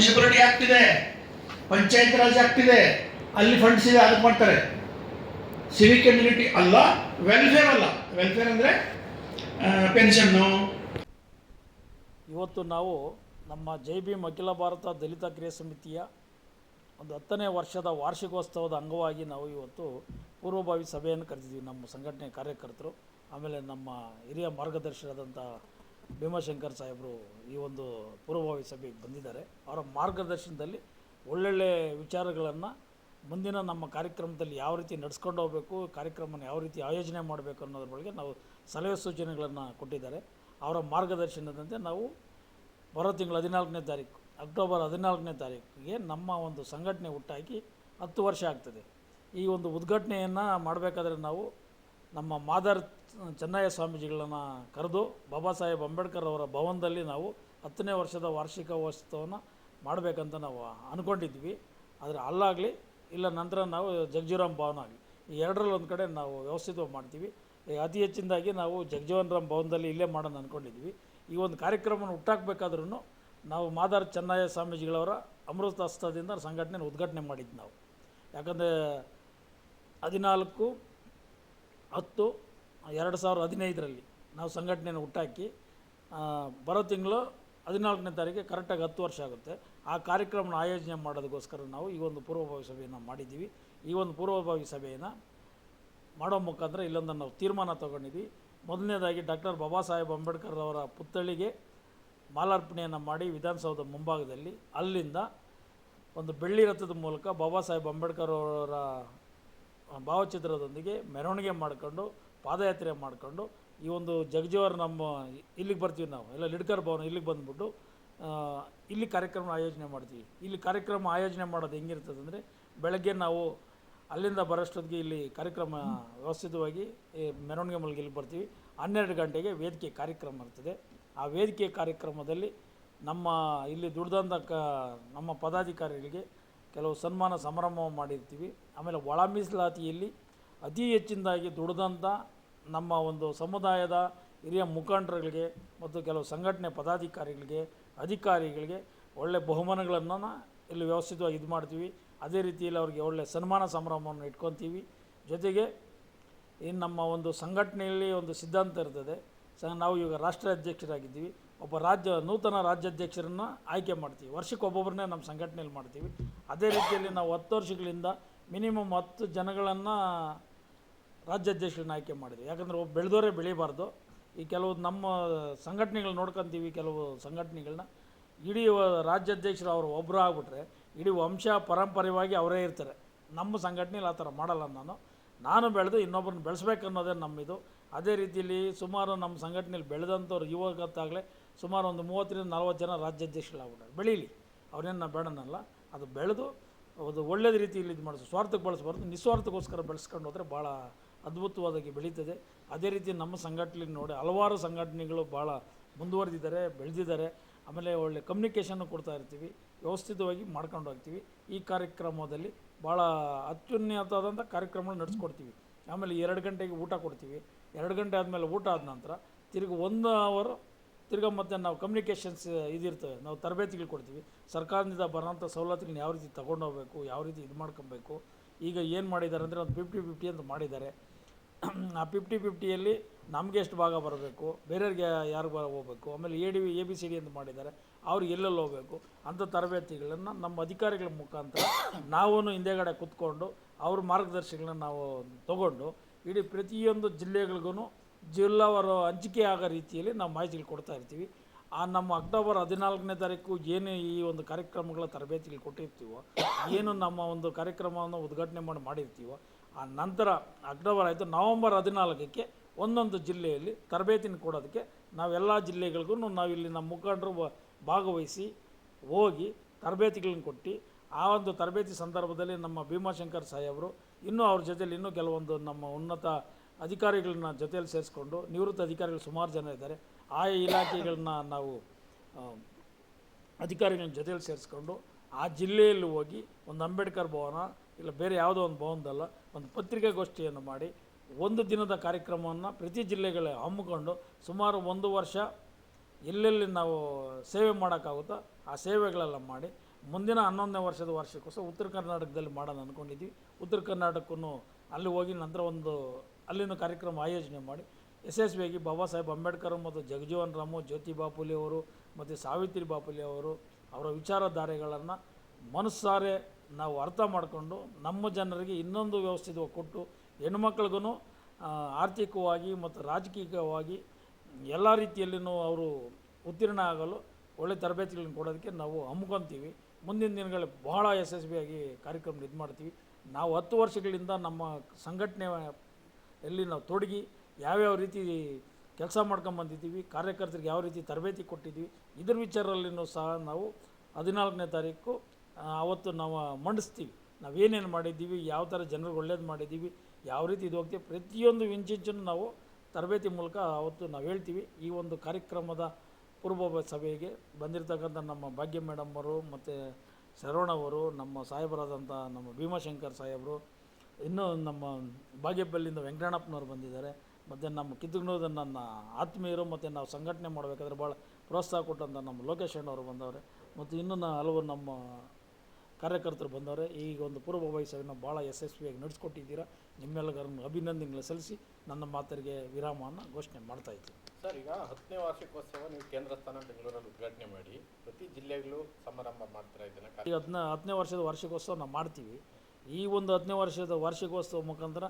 Municipality ಆಗ್ತಿದೆ ಪಂಚಾಯತ್ ರಾಜ್ ಆಗ್ತಿದೆ ಅಲ್ಲಿ ಫಂಡ್ಸ್ ಇದೆ, ಅದಕ್ಕೆ ಮಾಡ್ತಾರೆ. ಸಿವಿಕ್ ಕಮ್ಯುನಿಟಿ ಅಲ್ಲ ವೆಲ್ಫೇರ್ ಅಲ್ಲ. ವೆಲ್ಫೇರ್ ಅಂದರೆ ಪೆನ್ಷನ್ನು ಇವತ್ತು ನಾವು ನಮ್ಮ ಜೈ ಭೀಮ್ ಅಖಿಲ ಭಾರತ ದಲಿತ ಕ್ರಿಯಾ ಸಮಿತಿಯ ಒಂದು ಹತ್ತನೇ ವರ್ಷದ ವಾರ್ಷಿಕೋತ್ಸವದ ಅಂಗವಾಗಿ ನಾವು ಇವತ್ತು ಪೂರ್ವಭಾವಿ ಸಭೆಯನ್ನು ಕರೆದಿದ್ದೀವಿ. ನಮ್ಮ ಸಂಘಟನೆ ಕಾರ್ಯಕರ್ತರು, ಆಮೇಲೆ ನಮ್ಮ ಹಿರಿಯ ಮಾರ್ಗದರ್ಶಿಯಾದಂಥ ಭೀಮಾಶಂಕರ್ ಸಾಹೇಬರು ಈ ಒಂದು ಪೂರ್ವಭಾವಿ ಸಭೆಗೆ ಬಂದಿದ್ದಾರೆ. ಅವರ ಮಾರ್ಗದರ್ಶನದಲ್ಲಿ ಒಳ್ಳೊಳ್ಳೆ ವಿಚಾರಗಳನ್ನು ಮುಂದಿನ ನಮ್ಮ ಕಾರ್ಯಕ್ರಮದಲ್ಲಿ ಯಾವ ರೀತಿ ನಡೆಸ್ಕೊಂಡು ಹೋಗಬೇಕು ಕಾರ್ಯಕ್ರಮವನ್ನು ಯಾವ ರೀತಿ ಆಯೋಜನೆ ಮಾಡಬೇಕು ಅನ್ನೋದ್ರ ಬಗ್ಗೆ ನಾವು ಸಲಹೆ ಸೂಚನೆಗಳನ್ನು ಕೊಟ್ಟಿದ್ದಾರೆ. ಅವರ ಮಾರ್ಗದರ್ಶನದಂತೆ ನಾವು ಬರೋ ತಿಂಗಳು ಹದಿನಾಲ್ಕನೇ ತಾರೀಕು, ಅಕ್ಟೋಬರ್ ಹದಿನಾಲ್ಕನೇ ತಾರೀಕಿಗೆ ನಮ್ಮ ಒಂದು ಸಂಘಟನೆ ಹುಟ್ಟಾಕಿ ಹತ್ತು ವರ್ಷ ಆಗ್ತದೆ. ಈ ಒಂದು ಉದ್ಘಾಟನೆಯನ್ನು ಮಾಡಬೇಕಾದ್ರೆ ನಾವು ನಮ್ಮ ಮಾದರ್ ಚೆನ್ನಯ್ಯ ಸ್ವಾಮೀಜಿಗಳನ್ನು ಕರೆದು ಬಾಬಾ ಸಾಹೇಬ್ ಅಂಬೇಡ್ಕರ್ ಅವರ ಭವನದಲ್ಲಿ ನಾವು ಹತ್ತನೇ ವರ್ಷದ ವಾರ್ಷಿಕ ಉತ್ಸವವನ್ನು ಮಾಡಬೇಕಂತ ನಾವು ಅಂದ್ಕೊಂಡಿದ್ವಿ ಆದರೆ ಅಲ್ಲಾಗಲಿ, ಇಲ್ಲ ನಂತರ ನಾವು ಜಗಜೀವರಾಮ್ ಭವನ ಆಗಲಿ. ಈ ಎರಡರಲ್ಲಿ ಒಂದು ಕಡೆ ನಾವು ವ್ಯವಸ್ಥಿತವಾಗಿ ಮಾಡ್ತೀವಿ. ಅತಿ ಹೆಚ್ಚಿನದಾಗಿ ನಾವು ಜಗಜೀವನ್ ರಾಮ್ ಭವನದಲ್ಲಿ ಇಲ್ಲೇ ಮಾಡೋಣ ಅಂದ್ಕೊಂಡಿದ್ವಿ ಈ ಒಂದು ಕಾರ್ಯಕ್ರಮವನ್ನು ಹುಟ್ಟಾಕಬೇಕಾದ್ರೂ ನಾವು ಮಾದಾರ್ ಚೆನ್ನಯ್ಯ ಸ್ವಾಮೀಜಿಗಳವರ ಅಮೃತ ಹಸ್ತದಿಂದ ಸಂಘಟನೆ ಉದ್ಘಾಟನೆ ಮಾಡಿದ್ದು ನಾವು. ಯಾಕಂದರೆ ಹದಿನಾಲ್ಕು, ಹತ್ತು ಎರಡು ಸಾವಿರದ ಹದಿನೈದರಲ್ಲಿ ನಾವು ಸಂಘಟನೆಯನ್ನು ಹುಟ್ಟಾಕಿ ಬರೋ ತಿಂಗಳು ಹದಿನಾಲ್ಕನೇ ತಾರೀಕಿಗೆ ಕರೆಕ್ಟಾಗಿ ಹತ್ತು ವರ್ಷ ಆಗುತ್ತೆ. ಆ ಕಾರ್ಯಕ್ರಮನ ಆಯೋಜನೆ ಮಾಡೋದಕ್ಕೋಸ್ಕರ ನಾವು ಈ ಒಂದು ಪೂರ್ವಭಾವಿ ಸಭೆಯನ್ನು ಮಾಡಿದ್ದೀವಿ. ಈ ಒಂದು ಪೂರ್ವಭಾವಿ ಸಭೆಯನ್ನು ಮಾಡೋ ಮುಖಾಂತರ ಇಲ್ಲೊಂದು ನಾವು ತೀರ್ಮಾನ ತೊಗೊಂಡಿದ್ವಿ ಮೊದಲನೇದಾಗಿ ಡಾಕ್ಟರ್ ಬಾಬಾ ಸಾಹೇಬ್ ಅಂಬೇಡ್ಕರ್ ಅವರ ಪುತ್ಥಳಿಗೆ ಮಾಲಾರ್ಪಣೆಯನ್ನು ಮಾಡಿ ವಿಧಾನಸೌಧ ಮುಂಭಾಗದಲ್ಲಿ ಅಲ್ಲಿಂದ ಒಂದು ಬೆಳ್ಳಿ ರಥದ ಮೂಲಕ ಬಾಬಾ ಸಾಹೇಬ್ ಅಂಬೇಡ್ಕರ್ ಅವರ ಭಾವಚಿತ್ರದೊಂದಿಗೆ ಮೆರವಣಿಗೆ ಮಾಡಿಕೊಂಡು ಪಾದಯಾತ್ರೆ ಮಾಡಿಕೊಂಡು ಈ ಒಂದು ಜಗಜೀವರ್ ನಮ್ಮ ಇಲ್ಲಿಗೆ ಬರ್ತೀವಿ ನಾವು. ಎಲ್ಲ ಲಿಡ್ಕರ್ ಭವನ ಇಲ್ಲಿಗೆ ಬಂದುಬಿಟ್ಟು ಇಲ್ಲಿ ಕಾರ್ಯಕ್ರಮ ಆಯೋಜನೆ ಮಾಡ್ತೀವಿ. ಇಲ್ಲಿ ಕಾರ್ಯಕ್ರಮ ಆಯೋಜನೆ ಮಾಡೋದು ಹೆಂಗಿರ್ತದೆ ಅಂದರೆ, ಬೆಳಗ್ಗೆ ನಾವು ಅಲ್ಲಿಂದ ಬರೋಷ್ಟೊತ್ತಿಗೆ ಇಲ್ಲಿ ಕಾರ್ಯಕ್ರಮ ವ್ಯವಸ್ಥಿತವಾಗಿ ಮೆರವಣಿಗೆ ಮೂಲಕ ಇಲ್ಲಿ ಬರ್ತೀವಿ. ಹನ್ನೆರಡು ಗಂಟೆಗೆ ವೇದಿಕೆ ಕಾರ್ಯಕ್ರಮ ಇರ್ತದೆ. ಆ ವೇದಿಕೆ ಕಾರ್ಯಕ್ರಮದಲ್ಲಿ ನಮ್ಮ ಇಲ್ಲಿ ದುಡ್ದಂಥ ಕ, ನಮ್ಮ ಪದಾಧಿಕಾರಿಗಳಿಗೆ ಕೆಲವು ಸನ್ಮಾನ ಸಮಾರಂಭ ಮಾಡಿರ್ತೀವಿ. ಆಮೇಲೆ ಒಳ ಮೀಸಲಾತಿಯಲ್ಲಿ ಅತಿ ಹೆಚ್ಚಿನದಾಗಿ ದುಡಿದಂಥ ನಮ್ಮ ಒಂದು ಸಮುದಾಯದ ಹಿರಿಯ ಮುಖಂಡರುಗಳಿಗೆ ಮತ್ತು ಕೆಲವು ಸಂಘಟನೆ ಪದಾಧಿಕಾರಿಗಳಿಗೆ, ಅಧಿಕಾರಿಗಳಿಗೆ ಒಳ್ಳೆ ಬಹುಮಾನಗಳನ್ನು ಇಲ್ಲಿ ವ್ಯವಸ್ಥಿತವಾಗಿ ಇದು ಮಾಡ್ತೀವಿ. ಅದೇ ರೀತಿಯಲ್ಲಿ ಅವರಿಗೆ ಒಳ್ಳೆ ಸನ್ಮಾನ ಸಂಭ್ರಮವನ್ನು ಇಟ್ಕೊತೀವಿ. ಜೊತೆಗೆ ಇನ್ನು ನಮ್ಮ ಒಂದು ಸಂಘಟನೆಯಲ್ಲಿ ಒಂದು ಸಿದ್ಧಾಂತ ಇರ್ತದೆ. ಸ ನಾವು ಈಗ ರಾಷ್ಟ್ರ ಅಧ್ಯಕ್ಷರಾಗಿದ್ದೀವಿ. ಒಬ್ಬ ರಾಜ್ಯ, ನೂತನ ರಾಜ್ಯಾಧ್ಯಕ್ಷರನ್ನು ಆಯ್ಕೆ ಮಾಡ್ತೀವಿ. ವರ್ಷಕ್ಕೆ ಒಬ್ಬೊಬ್ಬರನ್ನೇ ನಮ್ಮ ಸಂಘಟನೆಯಲ್ಲಿ ಮಾಡ್ತೀವಿ. ಅದೇ ರೀತಿಯಲ್ಲಿ ನಾವು ಹತ್ತು ವರ್ಷಗಳಿಂದ ಮಿನಿಮಮ್ ಹತ್ತು ಜನಗಳನ್ನು ರಾಜ್ಯಾಧ್ಯಕ್ಷರನ್ನ ಆಯ್ಕೆ ಮಾಡಿದೆ ಯಾಕಂದರೆ ಒಬ್ಬ ಬೆಳೆದವರೇ ಬೆಳಿಬಾರ್ದು. ಈ ಕೆಲವು ನಮ್ಮ ಸಂಘಟನೆಗಳು ನೋಡ್ಕೊತೀವಿ, ಕೆಲವು ಸಂಘಟನೆಗಳನ್ನ ಇಡೀ ರಾಜ್ಯಾಧ್ಯಕ್ಷರು ಅವರು ಒಬ್ಬರು ಆಗ್ಬಿಟ್ರೆ, ಇಡೀ ವಂಶ ಪರಂಪರೆಯಾಗಿ ಅವರೇ ಇರ್ತಾರೆ. ನಮ್ಮ ಸಂಘಟನೆಯಲ್ಲಿ ಆ ಥರ ಮಾಡಲ್ಲ ನಾನು. ನಾನು ಬೆಳೆದು ಇನ್ನೊಬ್ಬರನ್ನ ಬೆಳೆಸ್ಬೇಕು ಅನ್ನೋದೇ ನಮ್ಮಿದು. ಅದೇ ರೀತಿಯಲ್ಲಿ ಸುಮಾರು ನಮ್ಮ ಸಂಘಟನೆಯಲ್ಲಿ ಬೆಳೆದಂಥವ್ರು ಯುವಕತ್ತಾಗಲೇ ಸುಮಾರು ಒಂದು ಮೂವತ್ತರಿಂದ ನಲ್ವತ್ತು ಜನ ರಾಜ್ಯಾಧ್ಯಕ್ಷರಾಗ್ಬಿಟ್ಟಾರೆ ಬೆಳೀಲಿ. ಅವ್ರೇನು ನಾವು ಬೇಡನಲ್ಲ. ಅದು ಬೆಳೆದು, ಅದು ಒಳ್ಳೆಯ ರೀತಿಯಲ್ಲಿ ಇದು ಮಾಡಿಸ್ ಸ್ವಾರ್ಥಕ್ಕೆ ಬಳಸಬಾರ್ದು. ನಿಸ್ವಾರ್ಥಕ್ಕೋಸ್ಕರ ಬೆಳೆಸ್ಕೊಂಡು ಹೋದರೆ ಭಾಳ ಅದ್ಭುತವಾದಾಗಿ ಬೆಳೀತದೆ. ಅದೇ ರೀತಿ ನಮ್ಮ ಸಂಘಟನೆ ನೋಡಿ ಹಲವಾರು ಸಂಘಟನೆಗಳು ಭಾಳ ಮುಂದುವರೆದಿದ್ದಾರೆ, ಬೆಳೆದಿದ್ದಾರೆ. ಆಮೇಲೆ ಒಳ್ಳೆ ಕಮ್ಯುನಿಕೇಷನ್ನು ಕೊಡ್ತಾ ಇರ್ತೀವಿ, ವ್ಯವಸ್ಥಿತವಾಗಿ ಮಾಡ್ಕೊಂಡು ಹೋಗ್ತೀವಿ. ಈ ಕಾರ್ಯಕ್ರಮದಲ್ಲಿ ಭಾಳ ಅತ್ಯುನ್ನತವಾದಂಥ ಕಾರ್ಯಕ್ರಮಗಳು ನಡೆಸ್ಕೊಡ್ತೀವಿ. ಆಮೇಲೆ ಎರಡು ಗಂಟೆಗೆ ಊಟ ಕೊಡ್ತೀವಿ. ಎರಡು ಗಂಟೆ ಆದಮೇಲೆ ಊಟ ಆದ ನಂತರ ತಿರ್ಗಿ ಒಂದು ಅವರು ತಿರ್ಗಿ ಮತ್ತೆ ನಾವು ಕಮ್ಯುನಿಕೇಷನ್ಸ್ ಇದಿರ್ತವೆ. ನಾವು ತರಬೇತಿಗಳು ಕೊಡ್ತೀವಿ. ಸರ್ಕಾರದಿಂದ ಬರೋಂಥ ಸವಲತ್ತುಗಳನ್ನ ಯಾವ ರೀತಿ ತಗೊಂಡು ಹೋಗ್ಬೇಕು, ಯಾವ ರೀತಿ ಇದು ಮಾಡ್ಕೊಬೇಕು ಈಗ ಏನು ಮಾಡಿದ್ದಾರೆ ಅಂದರೆ ಒಂದು ಫಿಫ್ಟಿ ಫಿಫ್ಟಿ ಅಂತ ಮಾಡಿದ್ದಾರೆ. ಆ ಫಿಫ್ಟಿ ಫಿಫ್ಟಿಯಲ್ಲಿ ನಮಗೆ ಎಷ್ಟು ಭಾಗ ಬರಬೇಕು, ಬೇರೆಯವ್ರಿಗೆ ಯಾರು ಬರ ಹೋಗ್ಬೇಕು, ಆಮೇಲೆ A D A B C D ಅಂತ ಮಾಡಿದ್ದಾರೆ, ಅವ್ರಿಗೆ ಎಲ್ಲೆಲ್ಲಿ ಹೋಗಬೇಕು, ಅಂಥ ತರಬೇತಿಗಳನ್ನು ನಮ್ಮ ಅಧಿಕಾರಿಗಳ ಮುಖಾಂತರ ನಾವೂ ಹಿಂದೆಗಡೆ ಕೂತ್ಕೊಂಡು ಅವ್ರ ಮಾರ್ಗದರ್ಶಿಗಳನ್ನ ನಾವು ತಗೊಂಡು ಇಡೀ ಪ್ರತಿಯೊಂದು ಜಿಲ್ಲೆಗಳಿಗೂ ಜಿಲ್ಲಾವಾರು ಹಂಚಿಕೆ ಆಗೋ ರೀತಿಯಲ್ಲಿ ನಾವು ಮಾಹಿತಿಗಳು ಕೊಡ್ತಾ ಇರ್ತೀವಿ. ಆ ನಮ್ಮ ಅಕ್ಟೋಬರ್ ಹದಿನಾಲ್ಕನೇ ತಾರೀಕು ಏನು ಈ ಒಂದು ಕಾರ್ಯಕ್ರಮಗಳ ತರಬೇತಿಗಳು ಕೊಟ್ಟಿರ್ತೀವೋ, ಏನು ನಮ್ಮ ಒಂದು ಕಾರ್ಯಕ್ರಮವನ್ನು ಉದ್ಘಾಟನೆ ಮಾಡಿ ಮಾಡಿರ್ತೀವೋ, ಆ ನಂತರ ಅಕ್ಟೋಬರ್ ಆಯಿತು ನವಂಬರ್ ಹದಿನಾಲ್ಕಕ್ಕೆ ಒಂದೊಂದು ಜಿಲ್ಲೆಯಲ್ಲಿ ತರಬೇತಿನ ಕೊಡೋದಕ್ಕೆ ನಾವೆಲ್ಲ ಜಿಲ್ಲೆಗಳಿಗೂ ನಾವಿಲ್ಲಿ ನಮ್ಮ ಮುಖಂಡರು ಭಾಗವಹಿಸಿ ಹೋಗಿ ತರಬೇತಿಗಳನ್ನ ಕೊಟ್ಟು, ಆ ಒಂದು ತರಬೇತಿ ಸಂದರ್ಭದಲ್ಲಿ ನಮ್ಮ ಭೀಮಾಶಂಕರ್ ಸಾಹೇಬರು ಇನ್ನೂ ಅವ್ರ ಜೊತೆಯಲ್ಲಿ ಇನ್ನೂ ಕೆಲವೊಂದು ನಮ್ಮ ಉನ್ನತ ಅಧಿಕಾರಿಗಳನ್ನ ಜೊತೆಯಲ್ಲಿ ಸೇರಿಸ್ಕೊಂಡು ನಿವೃತ್ತ ಅಧಿಕಾರಿಗಳು ಸುಮಾರು ಜನ ಇದ್ದಾರೆ. ಆ ಇಲಾಖೆಗಳನ್ನ ನಾವು ಅಧಿಕಾರಿಗಳ ಜೊತೆಯಲ್ಲಿ ಸೇರಿಸ್ಕೊಂಡು ಆ ಜಿಲ್ಲೆಯಲ್ಲಿ ಹೋಗಿ ಒಂದು ಅಂಬೇಡ್ಕರ್ ಭವನ ಇಲ್ಲ ಬೇರೆ ಯಾವುದೋ ಒಂದು ಭವನದಲ್ಲ ಒಂದು ಪತ್ರಿಕಾಗೋಷ್ಠಿಯನ್ನು ಮಾಡಿ ಒಂದು ದಿನದ ಕಾರ್ಯಕ್ರಮವನ್ನು ಪ್ರತಿ ಜಿಲ್ಲೆಗಳ ಹಮ್ಮಿಕೊಂಡು ಸುಮಾರು ಒಂದು ವರ್ಷ ಎಲ್ಲೆಲ್ಲಿ ನಾವು ಸೇವೆ ಮಾಡೋಕ್ಕಾಗುತ್ತೋ ಆ ಸೇವೆಗಳೆಲ್ಲ ಮಾಡಿ ಮುಂದಿನ ಹನ್ನೊಂದನೇ ವರ್ಷದ ವರ್ಷಕ್ಕೋಸ್ಕರ ಉತ್ತರ ಕರ್ನಾಟಕದಲ್ಲಿ ಮಾಡೋಣ ಅಂದ್ಕೊಂಡಿದ್ವಿ ಉತ್ತರ ಕರ್ನಾಟಕಕ್ಕೂ ಅಲ್ಲಿ ಹೋಗಿ ನಂತರ ಒಂದು ಅಲ್ಲಿನ ಕಾರ್ಯಕ್ರಮ ಆಯೋಜನೆ ಮಾಡಿ ಯಶಸ್ವಿಯಾಗಿ ಬಾಬಾ ಸಾಹೇಬ್ ಅಂಬೇಡ್ಕರ್ ಮತ್ತು ಜಗಜೀವನ್ ರಾಮು, ಜ್ಯೋತಿ ಬಾಪುಲಿ ಅವರು ಮತ್ತು ಸಾವಿತ್ರಿ ಬಾಪುಲಿ ಅವರು ಅವರ ವಿಚಾರಧಾರೆಗಳನ್ನು ಮನಸ್ಸಾರೆ ನಾವು ಅರ್ಥ ಮಾಡಿಕೊಂಡು ನಮ್ಮ ಜನರಿಗೆ ಇನ್ನೊಂದು ವ್ಯವಸ್ಥಿತ ಕೊಟ್ಟು ಹೆಣ್ಮಕ್ಳಿಗೂ ಆರ್ಥಿಕವಾಗಿ ಮತ್ತು ರಾಜಕೀಯವಾಗಿ ಎಲ್ಲ ರೀತಿಯಲ್ಲಿಯೂ ಅವರು ಉತ್ತೀರ್ಣ ಆಗಲು ಒಳ್ಳೆ ತರಬೇತಿಗಳನ್ನು ಕೊಡೋದಕ್ಕೆ ನಾವು ಹಮ್ಮಿಕೊಂತೀವಿ ಮುಂದಿನ ದಿನಗಳಲ್ಲಿ ಬಹಳ ಯಶಸ್ವಿಯಾಗಿ ಕಾರ್ಯಕ್ರಮ ಇದು ಮಾಡ್ತೀವಿ ನಾವು ಹತ್ತು ವರ್ಷಗಳಿಂದ ನಮ್ಮ ಸಂಘಟನೆ ಎಲ್ಲಿ ನಾವು ತೊಡಗಿ ಯಾವ್ಯಾವ ರೀತಿ ಕೆಲಸ ಮಾಡ್ಕೊಂಬಂದಿದ್ದೀವಿ ಕಾರ್ಯಕರ್ತರಿಗೆ ಯಾವ ರೀತಿ ತರಬೇತಿ ಕೊಟ್ಟಿದ್ವಿ ಇದ್ರ ವಿಚಾರದಲ್ಲಿನೂ ಸಹ ನಾವು ಹದಿನಾಲ್ಕನೇ ತಾರೀಕು ಅವತ್ತು ನಾವು ಮಂಡಿಸ್ತೀವಿ. ನಾವೇನೇನು ಮಾಡಿದ್ದೀವಿ, ಯಾವ ಥರ ಜನರಿಗೆ ಒಳ್ಳೇದು ಮಾಡಿದ್ದೀವಿ, ಯಾವ ರೀತಿ ಇದು ಹೋಗ್ತೀವಿ ಪ್ರತಿಯೊಂದು ಇಂಚಿಂಚನ್ನು ನಾವು ತರಬೇತಿ ಮೂಲಕ ಅವತ್ತು ನಾವು ಹೇಳ್ತೀವಿ. ಈ ಒಂದು ಕಾರ್ಯಕ್ರಮದ ಪೂರ್ವ ಸಭೆಗೆ ಬಂದಿರತಕ್ಕಂಥ ನಮ್ಮ ಭಾಗ್ಯ ಮೇಡಮ್ಮರು ಮತ್ತು ಶರವಣ ಅವರು, ನಮ್ಮ ಸಾಹೇಬರಾದಂಥ ನಮ್ಮ ಭೀಮಾಶಂಕರ್ ಸಾಹೇಬರು, ಇನ್ನೂ ನಮ್ಮ ಬಾಗೇಪಲ್ಲಿಂದ ವೆಂಕಟಣ್ಣಪ್ಪನವ್ರು ಬಂದಿದ್ದಾರೆ. ಮತ್ತು ನಮ್ಮ ಕಿತ್ತೂರಿನೂರದ ನನ್ನ ಆತ್ಮೀಯರು ಮತ್ತು ನಾವು ಸಂಘಟನೆ ಮಾಡಬೇಕಾದ್ರೆ ಭಾಳ ಪ್ರೋತ್ಸಾಹ ಕೊಟ್ಟಂಥ ನಮ್ಮ ಲೋಕೇಶ್ ಅಣ್ಣವರು ಬಂದವ್ರೆ. ಮತ್ತು ಇನ್ನೂ ಹಲವು ನಮ್ಮ ಕಾರ್ಯಕರ್ತರು ಬಂದವರೇ. ಈಗ ಒಂದು ಪೂರ್ವಭಾವಿ ಸಭೆನ ಭಾಳ ಯಶಸ್ವಿಯಾಗಿ ನಡೆಸ್ಕೊಟ್ಟಿದ್ದೀರಾ. ನಿಮ್ಮೆಲ್ಲರನ್ನು ಅಭಿನಂದನೆಗಳು ಸಲ್ಲಿಸಿ ನನ್ನ ಮಾತರಿಗೆ ವಿರಾಮವನ್ನು ಘೋಷಣೆ ಮಾಡ್ತಾ ಇದ್ದೀನಿ. ಸರ್ ಈಗ ಹತ್ತನೇ ವಾರ್ಷಿಕೋತ್ಸವ ನೀವು ಕೇಂದ್ರ ಸ್ಥಾನ ಬೆಂಗಳೂರಲ್ಲಿ ಉದ್ಘಾಟನೆ ಮಾಡಿ ಪ್ರತಿ ಜಿಲ್ಲೆಗಳು ಸಮಾರಂಭ ಮಾಡ್ತಾ ಇದನ್ನ ಈಗ ಹದಿನ ಹತ್ತನೇ ವರ್ಷದ ವಾರ್ಷಿಕೋತ್ಸವ ನಾವು ಮಾಡ್ತೀವಿ. ಈ ಒಂದು ಹತ್ತನೇ ವರ್ಷದ ವಾರ್ಷಿಕೋತ್ಸವ ಮುಖಾಂತರ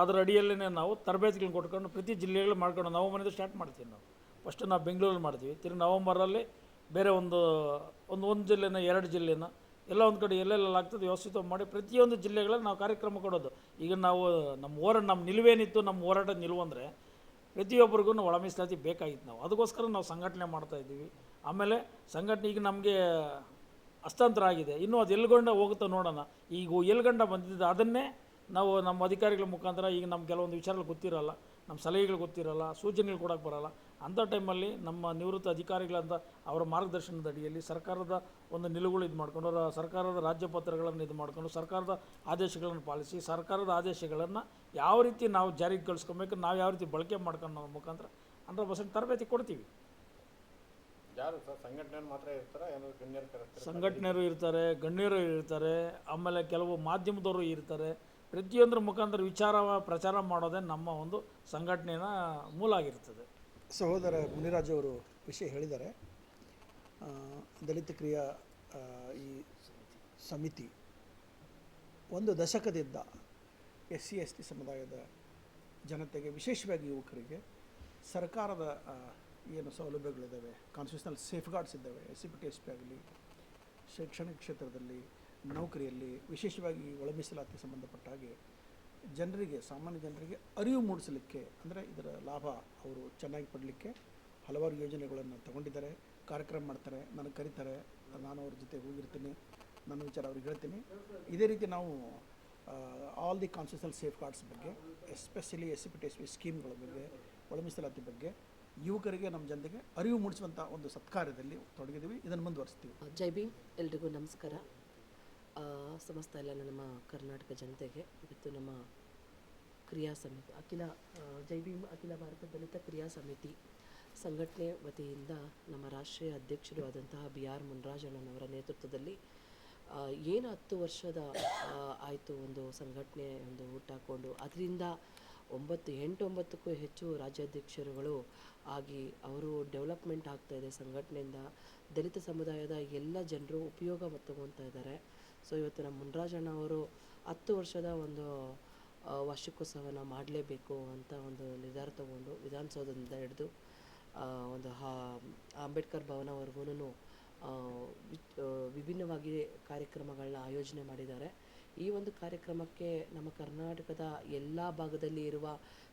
ಅದರ ಅಡಿಯಲ್ಲೇ ನಾವು ತರಬೇತಿಗಳನ್ನ ಕೊಟ್ಕೊಂಡು ಪ್ರತಿ ಜಿಲ್ಲೆಗಳು ಮಾಡ್ಕೊಂಡು ನವಂಬರಿಂದ ಸ್ಟಾರ್ಟ್ ಮಾಡ್ತೀವಿ ನಾವು. ಫಸ್ಟ್ ನಾವು ಬೆಂಗಳೂರಲ್ಲಿ ಮಾಡ್ತೀವಿ. ತಿರುಗಿ ನವಂಬರಲ್ಲಿ ಬೇರೆ ಒಂದು ಒಂದು ಒಂದು ಜಿಲ್ಲೆನ, ಎರಡು ಜಿಲ್ಲೆನ, ಎಲ್ಲ ಒಂದು ಕಡೆ ಎಲ್ಲೆಲ್ಲ ಆಗ್ತದೆ ವ್ಯವಸ್ಥಿತ ಮಾಡಿ ಪ್ರತಿಯೊಂದು ಜಿಲ್ಲೆಗಳಲ್ಲಿ ನಾವು ಕಾರ್ಯಕ್ರಮ ಕೊಡೋದು. ಈಗ ನಾವು ನಮ್ಮ ಹೋರಾಟ ನಮ್ಮ ನಿಲುವೇನಿತ್ತು ನಮ್ಮ ಹೋರಾಟ ಅಂದರೆ ಪ್ರತಿಯೊಬ್ಬರಿಗೂ ಒಳ ಮೀಸಲಾತಿ ಬೇಕಾಗಿತ್ತು ನಾವು. ಅದಕ್ಕೋಸ್ಕರ ನಾವು ಸಂಘಟನೆ ಮಾಡ್ತಾ ಇದ್ದೀವಿ. ಆಮೇಲೆ ಸಂಘಟನೆ ಈಗ ನಮಗೆ ಹಸ್ತಾಂತರ ಆಗಿದೆ. ಇನ್ನೂ ಅದು ಎಲ್ಗಂಡ ಹೋಗುತ್ತೋ ನೋಡೋಣ. ಈಗ ಎಲ್ಗಂಡ ಬಂದಿದ್ದು ಅದನ್ನೇ ನಾವು ನಮ್ಮ ಅಧಿಕಾರಿಗಳ ಮುಖಾಂತರ ಈಗ ನಮ್ಮ ಕೆಲವೊಂದು ವಿಚಾರಗಳು ಗೊತ್ತಿರಲ್ಲ. ನಮ್ಮ ಸಲಹೆಗಳು ಗೊತ್ತಿರಲ್ಲ. ಸೂಚನೆಗಳು ಕೊಡೋಕ್ಕೆ ಬರಲ್ಲ. ಅಂಥ ಟೈಮಲ್ಲಿ ನಮ್ಮ ನಿವೃತ್ತ ಅಧಿಕಾರಿಗಳಂತ ಅವರ ಮಾರ್ಗದರ್ಶನದ ಅಡಿಯಲ್ಲಿ ಸರ್ಕಾರದ ಒಂದು ನಿಲುವುಗಳು ಇದು ಮಾಡಿಕೊಂಡು ಸರ್ಕಾರದ ರಾಜ್ಯಪತ್ರಗಳನ್ನು ಇದು ಮಾಡಿಕೊಂಡು, ಸರ್ಕಾರದ ಆದೇಶಗಳನ್ನು ಪಾಲಿಸಿ, ಸರ್ಕಾರದ ಆದೇಶಗಳನ್ನು ಯಾವ ರೀತಿ ನಾವು ಜಾರಿಗೆ ಕಳಿಸ್ಕೊಬೇಕು, ನಾವು ಯಾವ ರೀತಿ ಬಳಕೆ ಮಾಡ್ಕೊಂಡು ಮುಖಾಂತರ ಹಂಡ್ರೆಡ್ ಪರ್ಸೆಂಟ್ ತರಬೇತಿ ಕೊಡ್ತೀವಿ. ಯಾರು ಸರ್ ಸಂಘಟನೆ ಮಾತ್ರ ಇರ್ತಾರ? ಏನಾದ್ರು ಗಣ್ಯರು ಕರೆಸ್ತಾರೆ? ಸಂಘಟನೆಯರು ಇರ್ತಾರೆ ಗಣ್ಯರು ಇರ್ತಾರೆ ಆಮೇಲೆ ಕೆಲವು ಮಾಧ್ಯಮದವರು ಇರ್ತಾರೆ. ಪ್ರತಿಯೊಂದರ ಮುಖಾಂತರ ವಿಚಾರ ಪ್ರಚಾರ ಮಾಡೋದೇ ನಮ್ಮ ಒಂದು ಸಂಘಟನೆಯ ಮೂಲ ಆಗಿರ್ತದೆ. ಸಹೋದರ ಮುನಿರಾಜ್ ಅವರು ವಿಷಯ ಹೇಳಿದ್ದಾರೆ. ಆ, ದಲಿತ ಕ್ರಿಯಾ ಆ, ಈ ಸಮಿತಿ ಒಂದು ದಶಕದಿಂದ ಎಸ್ ಸಿ ಎಸ್ ಟಿ ಸಮುದಾಯದ ಜನತೆಗೆ ವಿಶೇಷವಾಗಿ ಯುವಕರಿಗೆ ಸರ್ಕಾರದ ಆ, ಏನು ಸೌಲಭ್ಯಗಳಿದ್ದಾವೆ? ಕಾನ್ಸ್ಟಿಟ್ಯೂಷನಲ್ ಸೇಫ್ ಗಾರ್ಡ್ಸ್ ಇದ್ದಾವೆ. S C P T S P ಆಗಲಿ, ಶೈಕ್ಷಣಿಕ ಕ್ಷೇತ್ರದಲ್ಲಿ, ನೌಕರಿಯಲ್ಲಿ, ವಿಶೇಷವಾಗಿ ಒಳ ಸಂಬಂಧಪಟ್ಟ ಹಾಗೆ ಜನರಿಗೆ, ಸಾಮಾನ್ಯ ಜನರಿಗೆ ಅರಿವು ಮೂಡಿಸಲಿಕ್ಕೆ, ಅಂದರೆ ಇದರ ಲಾಭ ಅವರು ಚೆನ್ನಾಗಿ ಪಡಲಿಕ್ಕೆ ಹಲವಾರು ಯೋಜನೆಗಳನ್ನು ತಗೊಂಡಿದ್ದಾರೆ. ಕಾರ್ಯಕ್ರಮ ಮಾಡ್ತಾರೆ, ನನಗೆ ಕರೀತಾರೆ, ನಾನು ಅವ್ರ ಜೊತೆ ಹೋಗಿರ್ತೀನಿ, ನನ್ನ ವಿಚಾರ ಅವ್ರಿಗೆ ಹೇಳ್ತೀನಿ. ಇದೇ ರೀತಿ ನಾವು all the constitutional safeguards ಬಗ್ಗೆ especially S C P T S P ಸ್ಕೀಮ್ಗಳ ಬಗ್ಗೆ ಒಳ ಮೀಸಲಾತಿ ಬಗ್ಗೆ ಯುವಕರಿಗೆ ನಮ್ಮ ಜನತೆಗೆ ಅರಿವು ಮೂಡಿಸುವಂಥ ಒಂದು ಸತ್ಕಾರ್ಯದಲ್ಲಿ ತೊಡಗಿದ್ದೀವಿ. ಇದನ್ನು ಮುಂದುವರಿಸ್ತೀವಿ. ಜೈ ಭೀಮ್. ಎಲ್ರಿಗೂ ನಮಸ್ಕಾರ. ಸಮಸ್ತ ಎಲ್ಲ ನಮ್ಮ ಕರ್ನಾಟಕ ಜನತೆಗೆ ಇವತ್ತು ನಮ್ಮ ಕ್ರಿಯಾ ಸಮಿತಿ, ಅಖಿಲ ಜೈ ಭೀಮ್ ಅಖಿಲ ಭಾರತ ದಲಿತ ಕ್ರಿಯಾ ಸಮಿತಿ ಸಂಘಟನೆ ವತಿಯಿಂದ ನಮ್ಮ ರಾಷ್ಟ್ರೀಯ ಅಧ್ಯಕ್ಷರು ಆದಂತಹ ಬಿ ಆರ್ ಮುನ್ರಾಜಣ್ಣನವರ ನೇತೃತ್ವದಲ್ಲಿ ಏನು ಹತ್ತು ವರ್ಷದ ಆಯಿತು ಒಂದು ಸಂಘಟನೆ ಒಂದು ಹುಟ್ಟಾಕೊಂಡು, ಅದರಿಂದ ಒಂಬತ್ತು ಎಂಟು ಒಂಬತ್ತಕ್ಕೂ ಹೆಚ್ಚು ರಾಜ್ಯಾಧ್ಯಕ್ಷರುಗಳು ಆಗಿ ಅವರು ಡೆವಲಪ್ಮೆಂಟ್ ಆಗ್ತಾ ಇದೆ ಸಂಘಟನೆಯಿಂದ. ದಲಿತ ಸಮುದಾಯದ ಎಲ್ಲ ಜನರು ಉಪಯೋಗ ತಗೊತಾ ಇದ್ದಾರೆ. ಸೊ ಇವತ್ತು ನಮ್ಮ ಮುನ್ರಾಜಣ್ಣ ಅವರು ಹತ್ತು ವರ್ಷದ ಒಂದು ವಾರ್ಷಿಕೋತ್ಸವನ ಮಾಡಲೇಬೇಕು ಅಂತ ಒಂದು ನಿರ್ಧಾರ ತಗೊಂಡು ವಿಧಾನಸೌಧದಿಂದ ಹಿಡಿದು ಒಂದು ಹಾ, ಅಂಬೇಡ್ಕರ್ ಭವನವರೆಗೂ ವಿಭಿನ್ನವಾಗಿ ಕಾರ್ಯಕ್ರಮಗಳನ್ನ ಆಯೋಜನೆ ಮಾಡಿದ್ದಾರೆ. ಈ ಒಂದು ಕಾರ್ಯಕ್ರಮಕ್ಕೆ ನಮ್ಮ ಕರ್ನಾಟಕದ ಎಲ್ಲ ಭಾಗದಲ್ಲಿ ಇರುವ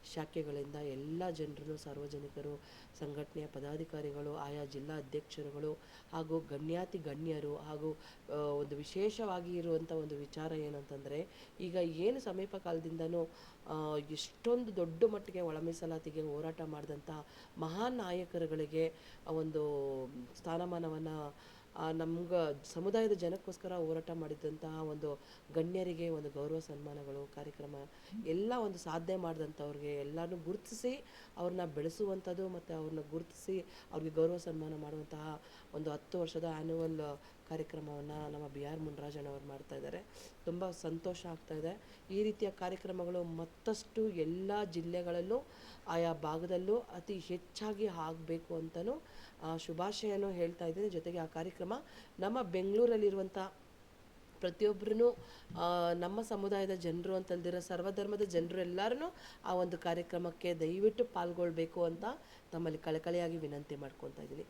ಶಾಖೆಗಳಿಂದ ಎಲ್ಲ ಜನರು, ಸಾರ್ವಜನಿಕರು, ಸಂಘಟನೆಯ ಪದಾಧಿಕಾರಿಗಳು, ಆಯಾ ಜಿಲ್ಲಾ ಅಧ್ಯಕ್ಷರುಗಳು ಹಾಗೂ ಗಣ್ಯಾತಿ ಗಣ್ಯರು ಹಾಗೂ ಒಂದು ವಿಶೇಷವಾಗಿ ಇರುವಂಥ ಒಂದು ವಿಚಾರ ಏನಂತಂದರೆ, ಈಗ ಏನು ಸಮೀಪ ಕಾಲದಿಂದನೂ ಎಷ್ಟೊಂದು ದೊಡ್ಡ ಮಟ್ಟಿಗೆ ಒಳ ಮೀಸಲಾತಿಗೆ ಹೋರಾಟ ಮಾಡಿದಂಥ ಮಹಾನ್ ನಾಯಕರುಗಳಿಗೆ ಒಂದು ಸ್ಥಾನಮಾನವನ್ನು ನಮ್ಗೆ ಸಮುದಾಯದ ಜನಕ್ಕೋಸ್ಕರ ಹೋರಾಟ ಮಾಡಿದಂತಹ ಒಂದು ಗಣ್ಯರಿಗೆ ಒಂದು ಗೌರವ ಸನ್ಮಾನಗಳು, ಕಾರ್ಯಕ್ರಮ ಎಲ್ಲ ಒಂದು ಸಾಧನೆ ಮಾಡಿದಂಥವ್ರಿಗೆ ಎಲ್ಲನೂ ಗುರುತಿಸಿ ಅವ್ರನ್ನ ಬೆಳೆಸುವಂಥದ್ದು ಮತ್ತು ಅವ್ರನ್ನ ಗುರುತಿಸಿ ಅವ್ರಿಗೆ ಗೌರವ ಸನ್ಮಾನ ಮಾಡುವಂತಹ ಒಂದು ಹತ್ತು ವರ್ಷದ ಆ್ಯನ್ಯುವಲ್ ಕಾರ್ಯಕ್ರಮವನ್ನು ನಮ್ಮ ಬಿ ಆರ್ ಮಾಡ್ತಾ ಇದ್ದಾರೆ. ತುಂಬ ಸಂತೋಷ ಆಗ್ತಾ ಇದೆ. ಈ ರೀತಿಯ ಕಾರ್ಯಕ್ರಮಗಳು ಮತ್ತಷ್ಟು ಎಲ್ಲ ಜಿಲ್ಲೆಗಳಲ್ಲೂ, ಆಯಾ ಭಾಗದಲ್ಲೂ ಅತಿ ಹೆಚ್ಚಾಗಿ ಆಗಬೇಕು ಅಂತಲೂ ಶುಭಾಶಯನೂ ಹೇಳ್ತಾ ಇದ್ದೀನಿ. ಜೊತೆಗೆ ಆ ಕಾರ್ಯಕ್ರಮ ನಮ್ಮ ಬೆಂಗಳೂರಲ್ಲಿರುವಂಥ ಪ್ರತಿಯೊಬ್ಬರೂ ನಮ್ಮ ಸಮುದಾಯದ ಜನರು ಅಂತಲ್ದಿರೋ ಸರ್ವಧರ್ಮದ ಜನರು ಎಲ್ಲರೂ ಆ ಒಂದು ಕಾರ್ಯಕ್ರಮಕ್ಕೆ ದಯವಿಟ್ಟು ಪಾಲ್ಗೊಳ್ಬೇಕು ಅಂತ ತಮ್ಮಲ್ಲಿ ಕಳಕಳಿಯಾಗಿ ವಿನಂತಿ ಮಾಡ್ಕೊತಾ ಇದ್ದೀನಿ.